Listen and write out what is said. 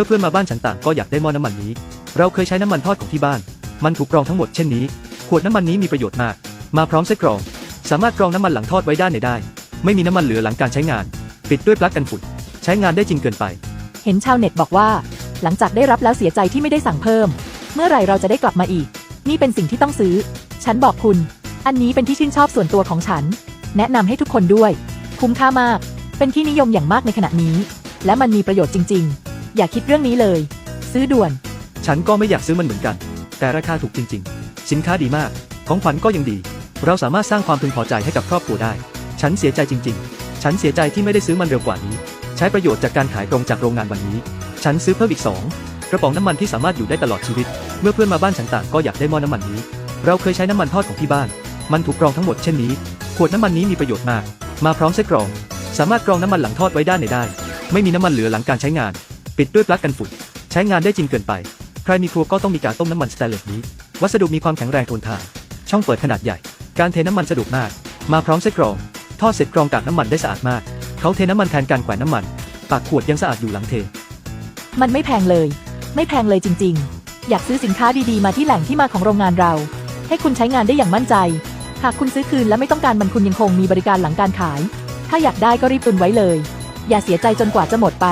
มื่อเพื่อนมาบ้านฉันต่างก็อยากได้หม้อน้ำมันนี้ เราเคยใช้น้ำมันทอดของที่บ้าน มันถูกกรองทั้งหมดเช่นนี้ ขวดน้ำมันนี้มีประโยชน์มาก มาพร้อมไส้กรอง สามารถกรองน้ำมันหลังทอดไว้ด้านในได้ ไม่มีน้ำมันเหลือหลังการใช้งาน ปิดด้วยปลั๊กกันฝุ่น ใช้งานได้จริงเกินไป เห็นชาวเน็ตบอกว่า หลังจากได้รับแล้วเสียใจที่ไม่ได้สั่งเพิ่ม เมื่อไหร่เราจะได้กลับมาอีก นี่เป็นสิ่งที่ต้องซื้อ ฉันบอกคุณ อันนี้เป็นที่ชื่นชอบส่วนตัวของฉัน แนะนำให้ทุกคนด้วย คุ้มค่ามาก เป็นที่นิยมอย่างมากในขณะนี้ และมันมีประโยชน์จริง ๆ อย่าคิดเรื่องนี้เลย ซื้อด่วน ฉันก็ไม่อยากซื้อมันเหมือนกัน แต่ราคาถูกจริง ๆ สินค้าดีมาก ของขวัญก็ยังดี เราสามารถสร้างความพึงพอใจให้กับครอบครัวได้ ฉันเสียใจจริง ๆ ฉันเสียใจที่ไม่ได้ซื้อมันเร็วกว่านี้ ใช้ประโยชน์จากการขายตรงจากโรงงานวันนี้ ฉันซื้อเพิ่มอีกสองกระป๋องน้ำมันที่สามารถอยู่ได้ตลอดชีวิต เมื่อเพื่อนมาบ้านฉันต่างก็อยากได้หม้อน้ำมันนี้ เราเคยใช้น้ำมันทอดของที่บ้าน มันถูกกรองทั้งหมดเช่นนี้ ขวดน้ำมันนี้มีประโยชน์มาก มาพร้อมไส้กรอง สามารถกรองน้ำมันหลังทอดไว้ด้านในได้ ไม่มีน้ำมันเหลือหลังการใช้งาน ปิดด้วยปลั๊กกันฝุ่น ใช้งานได้จริงเกินไป ใครมีครัวก็ต้องมีการต้มน้ำมันสแตนเลสนี้ วัสดุมีความแข็งแรงทนทาน ช่องเปิดขนาดใหญ่ การเทน้ำมันสะดวกมาก มาพร้อมไส้กรอง ทอดเสร็จกรองกากน้ำมันได้สะอาดมาก เขาเทน้ำมันแทนการแขวนน้ำมัน ปากขวดยังสะอาดอยู่หลังเท มันไม่แพงเลย ไม่แพงเลยจริง ๆ อยากซื้อสินค้าดีๆ มาที่แหล่งที่มาของโรงงานเรา ให้คุณใช้งานได้อย่างมั่นใจ หากคุณซื้อคืนและไม่ต้องการมันคุณยังคงมีบริการหลังการขาย ถ้าอยากได้ก็รีบตุนไว้เลย อย่าเสียใจจนกว่าจะหมดไป